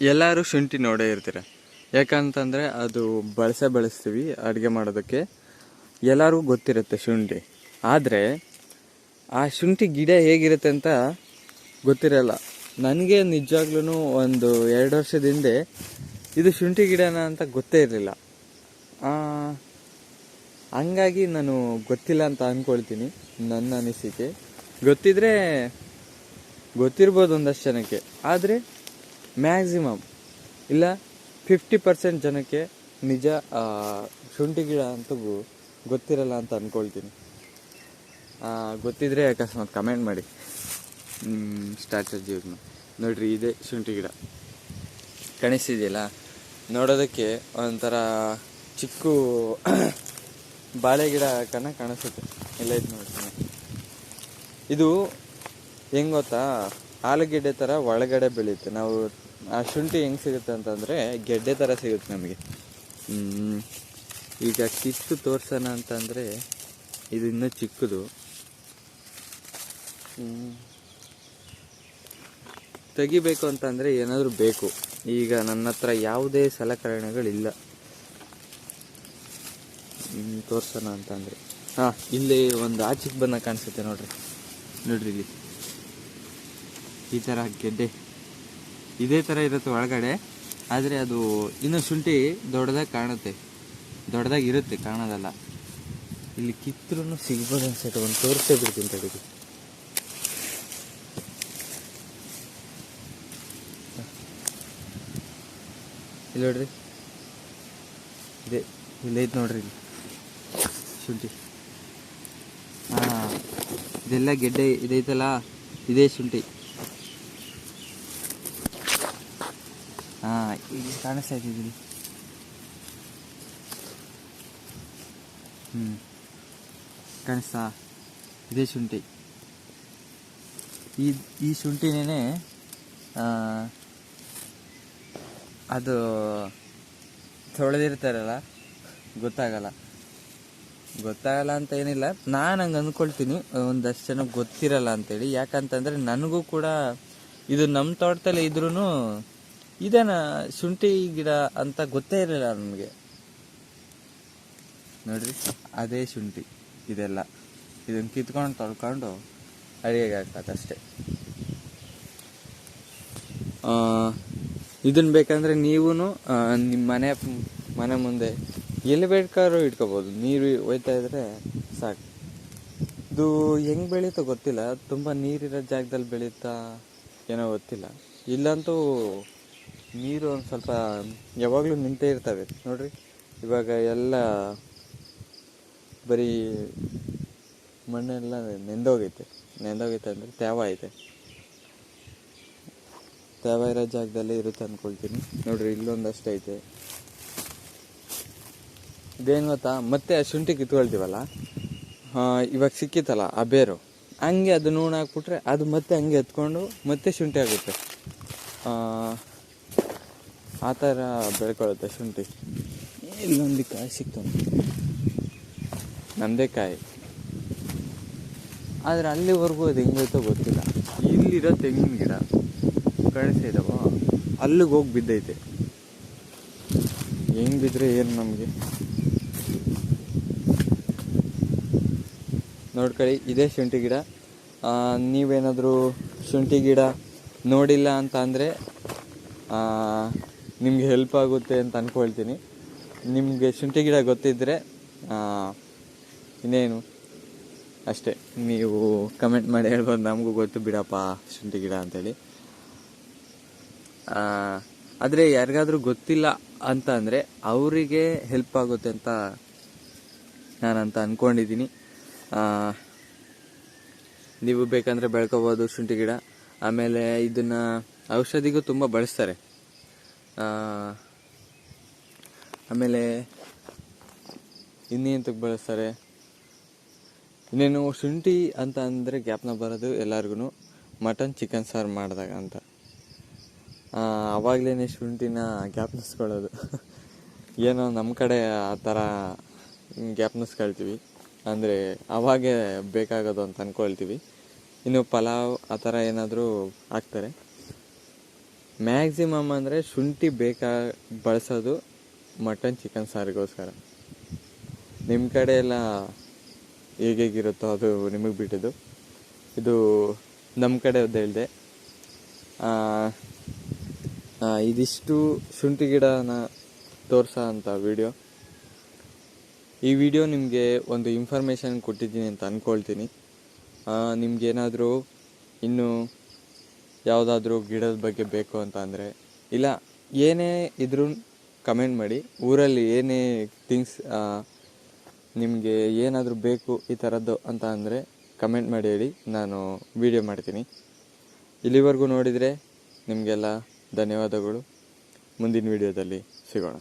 ಎಲ್ಲರೂ ಶುಂಠಿ ನೋಡೇ ಇರ್ತೀರ. ಯಾಕಂತಂದರೆ ಅದು ಬಳಸೇ ಬಳಸ್ತೀವಿ ಅಡುಗೆ ಮಾಡೋದಕ್ಕೆ. ಎಲ್ಲರಿಗೂ ಗೊತ್ತಿರುತ್ತೆ ಶುಂಠಿ. ಆದರೆ ಆ ಶುಂಠಿ ಗಿಡ ಹೇಗಿರುತ್ತೆ ಅಂತ ಗೊತ್ತಿರಲ್ಲ. ನನಗೆ ನಿಜವಾಗ್ಲೂ ಒಂದು ಎರಡು ವರ್ಷದ ಹಿಂದೆ ಇದು ಶುಂಠಿ ಗಿಡನ ಅಂತ ಗೊತ್ತೇ ಇರಲಿಲ್ಲ. ಹಂಗಾಗಿ ನಾನು ಗೊತ್ತಿಲ್ಲ ಅಂತ ಅಂದ್ಕೊಳ್ತೀನಿ ನನ್ನ ಅನಿಸಿಕೆ. ಗೊತ್ತಿದ್ರೆ ಗೊತ್ತಿರ್ಬೋದು ಒಂದಷ್ಟು ಜನಕ್ಕೆ. ಆದರೆ ಮ್ಯಾಕ್ಸಿಮಮ್ ಇಲ್ಲ ಫಿಫ್ಟಿ ಪರ್ಸೆಂಟ್ ಜನಕ್ಕೆ ನಿಜ ಶುಂಠಿ ಗಿಡ ಅಂತೂ ಗೊತ್ತಿರಲ್ಲ ಅಂತ ಅಂದ್ಕೊಳ್ತೀನಿ ಗೊತ್ತಿದ್ರೆ ಅಕಸ್ಮಾತ್ ಕಮೆಂಟ್ ಮಾಡಿ. ಯೂಸ್ ಮಾಡಿ. ನೋಡ್ರಿ, ಇದೇ ಶುಂಠಿ ಗಿಡ. ಕಾಣಿಸ್ತಿದೆಯಲ್ಲ? ನೋಡೋದಕ್ಕೆ ಒಂಥರ ಚಿಕ್ಕ ಬಾಳೆ ಗಿಡ ಕಣ ಕಾಣಿಸುತ್ತೆ. ಎಲ್ಲ ಇದು ನೋಡ್ತೀನಿ ಇದು ಹೆಂಗ್ ಗೊತ್ತಾ? ಆಲೂಗೆಡ್ಡೆ ಥರ ಒಳಗಡೆ ಬೆಳೆಯುತ್ತೆ. ನಾವು ಆ ಶುಂಠಿ ಹೆಂಗೆ ಸಿಗುತ್ತೆ ಅಂತಂದರೆ ಗೆಡ್ಡೆ ಥರ ಸಿಗುತ್ತೆ ನಮಗೆ. ಈಗ ಕಿತ್ತು ತೋರ್ಸೋಣ ಅಂತಂದರೆ ಇದು ಇನ್ನೂ ಚಿಕ್ಕದು. ತೆಗಿಬೇಕು ಅಂತಂದರೆ ಏನಾದರೂ ಬೇಕು. ಈಗ ನನ್ನ ಹತ್ರ ಯಾವುದೇ ಸಲಕರಣೆಗಳಿಲ್ಲ. ತೋರ್ಸೋಣ ಅಂತಂದರೆ. ಹಾಂ, ಇಲ್ಲಿ ಒಂದು ಆಚೆಗೆ ಬಂದಾಗ ಕಾಣಿಸುತ್ತೆ ನೋಡ್ರಿ. ನೋಡ್ರಿ ಇಲ್ಲಿ. ಈ ಥರ ಗೆಡ್ಡೆ. ಇದೇ ಥರ ಇರುತ್ತೆ ಒಳಗಡೆ, ಆದರೆ ಅದು ಇನ್ನೂ ಶುಂಠಿ ದೊಡ್ಡದಾಗಿ ಕಾಣುತ್ತೆ, ದೊಡ್ಡದಾಗಿ ಇರುತ್ತೆ, ಕಾಣೋದಲ್ಲ. ಇಲ್ಲಿ ಕಿತ್ತರೂ ಸಿಗ್ಬೋದು ಅನ್ಸುತ್ತೆ, ಒಂದು ತೋರಿಸೇ ಬಿಡ್ತೀನಿ ತಡಿಗೆ ಇಲ್ಲಿ ನೋಡ್ರಿ. ಇದೆ ಇಲ್ಲೈತೆ ನೋಡ್ರಿ ಇಲ್ಲಿ. ಶುಂಠಿ. ಹಾಂ, ಇದೆಲ್ಲ ಗೆಡ್ಡೆ ಇದೈತಲ್ಲ, ಇದೇ ಶುಂಠಿ. ಹಾಂ ಇಲ್ಲಿ ಕಾಣಿಸ್ತಾ ಇದ್ದೀವಿ ಹ್ಞೂ ಕಾಣಿಸ್ತಾ ಇದೇ ಶುಂಠಿ. ಈ ಈ ಶುಂಠಿನೇ ಅದು ತೊಳೆದಿರ್ತಾರಲ್ಲ, ಗೊತ್ತಾಗಲ್ಲ. ಗೊತ್ತಾಗಲ್ಲ ಅಂತ ಏನಿಲ್ಲ. ನಾನು ಹಂಗೆ ಅಂದ್ಕೊಳ್ತೀನಿ ಒಂದಷ್ಟು ಜನ ಗೊತ್ತಿರಲ್ಲ ಅಂತೇಳಿ. ಯಾಕಂತಂದರೆ ನನಗೂ ಕೂಡ ಇದು ನಮ್ಮ ತೋಟದಲ್ಲಿ ಇದ್ರೂ ಇದೇನ ಶುಂಠಿ ಗಿಡ ಅಂತ ಗೊತ್ತೇ ಇರಲಿಲ್ಲ ನಮಗೆ. ನೋಡ್ರಿ, ಅದೇ ಶುಂಠಿ, ಇದೆಲ್ಲ. ಇದನ್ನು ಕಿತ್ಕೊಂಡು ತೊಳ್ಕೊಂಡು ಅಡಿಗೆಗೆ ಅಷ್ಟೇ. ಇದನ್ನು ಬೇಕಂದ್ರೆ ನೀವು ನಿಮ್ಮ ಮನೆ ಮನೆ ಮುಂದೆ ಎಲ್ಲಿ ಬೇಕಾದ್ರೂ ಇಟ್ಕೋಬೋದು. ನೀರು ಒಯ್ತಾ ಇದ್ರೆ ಸಾಕು. ಇದು ಹೆಂಗೆ ಬೆಳೀತೋ ಗೊತ್ತಿಲ್ಲ. ತುಂಬ ನೀರಿರೋ ಜಾಗದಲ್ಲಿ ಬೆಳೀತಾ ಏನೋ ಗೊತ್ತಿಲ್ಲ. ಇಲ್ಲಂತೂ ನೀರು ಒಂದು ಸ್ವಲ್ಪ ಯಾವಾಗಲೂ ನಿಂತೇ ಇರ್ತವೆ, ನೋಡ್ರಿ. ಇವಾಗ ಎಲ್ಲ ಬರೀ ಮಣ್ಣೆಲ್ಲ ನೆಂದೋಗೈತೆ. ನೆಂದೋಗೈತೆ ಅಂದರೆ ತ್ಯಾವ ಐತೆ. ತ್ಯಾವ ಇರೋ ಜಾಗದಲ್ಲೇ ಇರುತ್ತೆ ಅಂದ್ಕೊಳ್ತೀನಿ ನೋಡ್ರಿ, ಇಲ್ಲೊಂದಷ್ಟು ಐತೆ. ಇದೇನು ಗೊತ್ತಾ? ಮತ್ತೆ ಆ ಶುಂಠಿ ಕಿತ್ಕೊಳ್ತೀವಲ್ಲ? ಇವಾಗ ಸಿಕ್ಕಿತ್ತಲ್ಲ, ಆ ಬೇರು. ಹಂಗೆ ಅದು ನೂಣ್ ಹಾಕ್ಬಿಟ್ರೆ ಅದು ಮತ್ತೆ ಹಂಗೆ ಎತ್ಕೊಂಡು ಮತ್ತೆ ಶುಂಠಿ ಆಗುತ್ತೆ. ಆ, ಥರ ಬೆಳ್ಕೊಳ್ಳುತ್ತೆ ಶುಂಠಿ. ಇಲ್ಲೊಂದು ಕಾಯಿ ಸಿಕ್ತು. ನಮ್ಮದೇ ಕಾಯಿ ಆದರೆ ಅಲ್ಲಿವರೆಗೂ ಅದು ಹೆಂಗೈತೋ ಗೊತ್ತಿಲ್ಲ. ಇಲ್ಲಿರೋ ತೆಂಗಿನ ಗಿಡ ಕಾಣಿಸ್ತಾ ಇದಾವ. ಅಲ್ಲಿಗೆ ಹೋಗಿ ಬಿದ್ದೈತೆ. ಹೆಂಗ್ ಬಿದ್ದರೆ ಏನು ನಮಗೆ? ನೋಡ್ಕೊಳ್ಳಿ ಇದೇ ಶುಂಠಿ ಗಿಡ. ನೀವೇನಾದರೂ ಶುಂಠಿ ಗಿಡ ನೋಡಿಲ್ಲ ಅಂತ ಅಂದರೆ ನಿಮಗೆ ಹೆಲ್ಪ್ ಆಗುತ್ತೆ ಅಂತ ಅಂದ್ಕೊಳ್ತೀನಿ ನಿಮಗೆ ಶುಂಠಿ ಗಿಡ ಗೊತ್ತಿದ್ದರೆ ಇನ್ನೇನು? ಅಷ್ಟೇ. ನೀವು ಕಮೆಂಟ್ ಮಾಡಿ ಹೇಳ್ಬೋದು. ನಮಗೂ ಗೊತ್ತು ಬಿಡಪ್ಪ ಶುಂಠಿ ಗಿಡ ಅಂತೇಳಿ. ಆದರೆ ಯಾರಿಗಾದರೂ ಗೊತ್ತಿಲ್ಲ ಅಂತ ಅಂದರೆ ಅವರಿಗೆ ಹೆಲ್ಪ್ ಆಗುತ್ತೆ ಅಂತ ನಾನಂತ ಅಂದ್ಕೊಂಡಿದ್ದೀನಿ ನೀವು ಬೇಕಂದರೆ ಬೆಳ್ಕೋಬೋದು ಶುಂಠಿ ಗಿಡ. ಆಮೇಲೆ ಇದನ್ನು ಔಷಧಿಗೂ ತುಂಬ ಬಳಸ್ತಾರೆ. ಆಮೇಲೆ ಇನ್ನೇಂತಕ್ಕೆ ಬಳಸ್ತಾರೆ? ಇನ್ನೇನು ಶುಂಠಿ ಅಂತ ಅಂದರೆ ಜ್ಞಾಪನ ಬರೋದು ಎಲ್ಲರಿಗೂ ಮಟನ್, ಚಿಕನ್, ಸಾರು ಮಾಡಿದಾಗ ಅಂತ. ಆವಾಗಲೇ ಶುಂಠಿನ ಜ್ಞಾಪನಿಸ್ಕೊಳ್ಳೋದು ಏನೋ ನಮ್ಮ ಕಡೆ ಆ ಥರ ಜ್ಞಾಪನಿಸ್ಕೊಳ್ತೀವಿ ಅಂದರೆ ಅವಾಗೇ ಬೇಕಾಗೋದು ಅಂತ ಅಂದ್ಕೊಳ್ತೀವಿ ಇನ್ನು ಪಲಾವ್ ಆ ಥರ ಏನಾದರೂ ಹಾಕ್ತಾರೆ. ಮ್ಯಾಕ್ಸಿಮಮ್ ಅಂದರೆ ಶುಂಠಿ ಬೇಕಾ ಬಳಸೋದು ಮಟನ್ ಚಿಕನ್ ಸಾರಿಗೋಸ್ಕರ. ನಿಮ್ಮ ಕಡೆ ಎಲ್ಲ ಹೇಗೇಗಿರುತ್ತೋ ಅದು ನಿಮಗೆ ಬಿಟ್ಟಿದ್ದು. ಇದು ನಮ್ಮ ಕಡೆ ಹೇಳಿದೆ. ಇದಿಷ್ಟು ಶುಂಠಿ ಗಿಡನ ತೋರಿಸೋ ಅಂಥ ವಿಡಿಯೋ ಈ ವಿಡಿಯೋ ನಿಮಗೆ ಒಂದು ಇನ್ಫಾರ್ಮೇಷನ್ ಕೊಟ್ಟಿದ್ದೀನಿ ಅಂತ ಅಂದ್ಕೊಳ್ತೀನಿ ನಿಮಗೇನಾದರೂ ಇನ್ನು ಯಾವುದಾದ್ರೂ ಗಿಡದ ಬಗ್ಗೆ ಬೇಕು ಅಂತ ಅಂದರೆ, ಇಲ್ಲ, ಏನೇ ಇದ್ರೂ ಕಮೆಂಟ್ ಮಾಡಿ. ಊರಲ್ಲಿ ಏನೇ ಥಿಂಗ್ಸ್ ನಿಮಗೆ ಏನಾದರೂ ಬೇಕು ಈ ಥರದ್ದು ಅಂತ ಅಂದರೆ ಕಮೆಂಟ್ ಮಾಡಿ ಹೇಳಿ. ನಾನು ವಿಡಿಯೋ ಮಾಡ್ತೀನಿ. ಇಲ್ಲಿವರೆಗೂ ನೋಡಿದರೆ ನಿಮಗೆಲ್ಲ ಧನ್ಯವಾದಗಳು. ಮುಂದಿನ ವಿಡಿಯೋದಲ್ಲಿ ಸಿಗೋಣ.